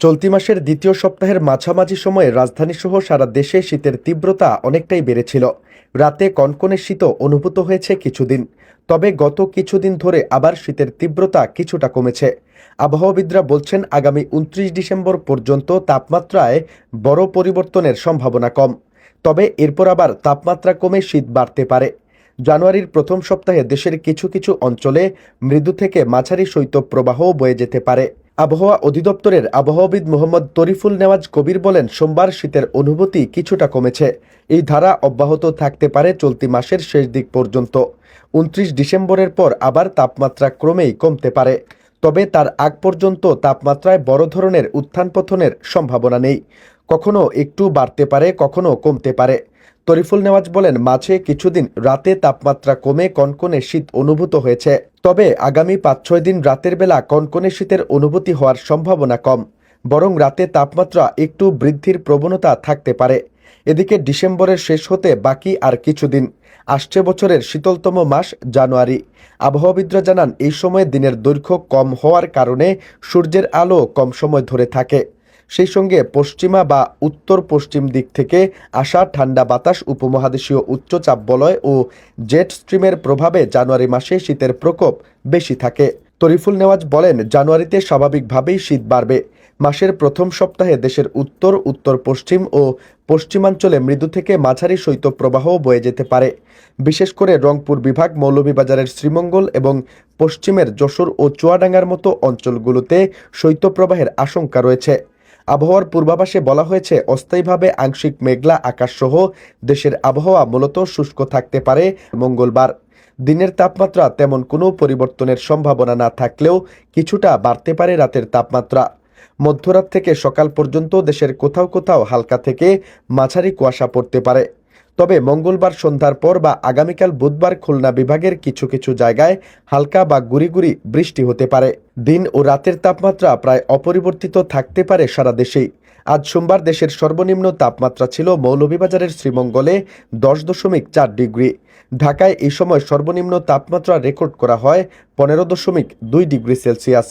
চলতি মাসের দ্বিতীয় সপ্তাহের মাঝামাঝি সময়ে রাজধানীসহ সারা দেশে শীতের তীব্রতা অনেকটাই বেড়েছিল। রাতে কনকনে শীতও অনুভূত হয়েছে কিছুদিন। তবে গত কিছুদিন ধরে আবার শীতের তীব্রতা কিছুটা কমেছে। আবহাওয়াবিদরা বলছেন, আগামী উনত্রিশ ডিসেম্বর পর্যন্ত তাপমাত্রায় বড় পরিবর্তনের সম্ভাবনা কম। তবে এরপর আবার তাপমাত্রা কমে শীত বাড়তে পারে। জানুয়ারির প্রথম সপ্তাহে দেশের কিছু কিছু অঞ্চলে মৃদু থেকে মাঝারি শৈত্যপ্রবাহ বয়ে যেতে পারে। আবহাওয়া অধিদপ্তরের আবহাওয়াবিদ মোহাম্মদ তরিফুল নেওয়াজ কবির বলেন, সোমবার শীতের অনুভূতি কিছুটা কমেছে। এই ধারা অব্যাহত থাকতে পারে চলতি মাসের শেষ দিক পর্যন্ত। উনত্রিশ ডিসেম্বরের পর আবার তাপমাত্রা ক্রমেই কমতে পারে। তবে তার আগ পর্যন্ত তাপমাত্রায় বড় ধরনের উত্থান পতনের সম্ভাবনা নেই। কখনো একটু বাড়তে পারে, কখনো কমতে পারে। তরিফুল নেওয়াজ বলেন, মাঝে কিছুদিন রাতে তাপমাত্রা কমে কনকনে শীত অনুভূত হয়েছে। তবে আগামী পাঁচ ছয় দিন রাতের বেলা কনকনে শীতের অনুভূতি হওয়ার সম্ভাবনা কম, বরং রাতে তাপমাত্রা একটু বৃদ্ধির প্রবণতা থাকতে পারে। এদিকে ডিসেম্বরের শেষ হতে বাকি আর কিছুদিন আসছে বছরের শীতলতম মাস জানুয়ারি। আবহাওয়াবিদরা জানান, এই সময়ে দিনের দৈর্ঘ্য কম হওয়ার কারণে সূর্যের আলো কম সময় ধরে থাকে। সেই সঙ্গে পশ্চিমা বা উত্তর পশ্চিম দিক থেকে আসা ঠান্ডা বাতাস উপমহাদেশীয় উচ্চচাপ বলয় ও জেট স্ট্রিমের প্রভাবে জানুয়ারি মাসে শীতের প্রকোপ বেশি থাকে। তরিফুল নেওয়াজ বলেন, জানুয়ারিতে স্বাভাবিকভাবেই শীত বাড়বে। মাসের প্রথম সপ্তাহে দেশের উত্তর উত্তর পশ্চিম ও পশ্চিমাঞ্চলে মৃদু থেকে মাঝারি শৈত্যপ্রবাহ বয়ে যেতে পারে। বিশেষ করে রংপুর বিভাগ, মৌলভীবাজারের শ্রীমঙ্গল এবং পশ্চিমের যশোর ও চুয়াডাঙ্গার মতো অঞ্চলগুলোতে শৈত্যপ্রবাহের আশঙ্কা রয়েছে। আবহাওয়ার পূর্বাভাসে বলা হয়েছে, অস্থায়ীভাবে আংশিক মেঘলা আকাশসহ দেশের আবহাওয়া মূলত শুষ্ক থাকতে পারে মঙ্গলবার। দিনের তাপমাত্রা তেমন কোনো পরিবর্তনের সম্ভাবনা না থাকলেও কিছুটা বাড়তে পারে রাতের তাপমাত্রা। মধ্যরাত থেকে সকাল পর্যন্ত দেশের কোথাও কোথাও হালকা থেকে মাঝারি কুয়াশা পড়তে পারে। তবে মঙ্গলবার সন্ধ্যার পর বা আগামীকাল বুধবার খুলনা বিভাগের কিছু কিছু জায়গায় হালকা বা গুড়ি বৃষ্টি হতে পারে। দিন ও রাতের তাপমাত্রা প্রায় অপরিবর্তিত থাকতে পারে সারা দেশেই। আজ সোমবার দেশের সর্বনিম্ন তাপমাত্রা ছিল মৌলভীবাজারের শ্রীমঙ্গলে দশ দশমিক চার ডিগ্রি। ঢাকায় এই সময় সর্বনিম্ন তাপমাত্রা রেকর্ড করা হয় পনেরো দশমিক দুই ডিগ্রি সেলসিয়াস।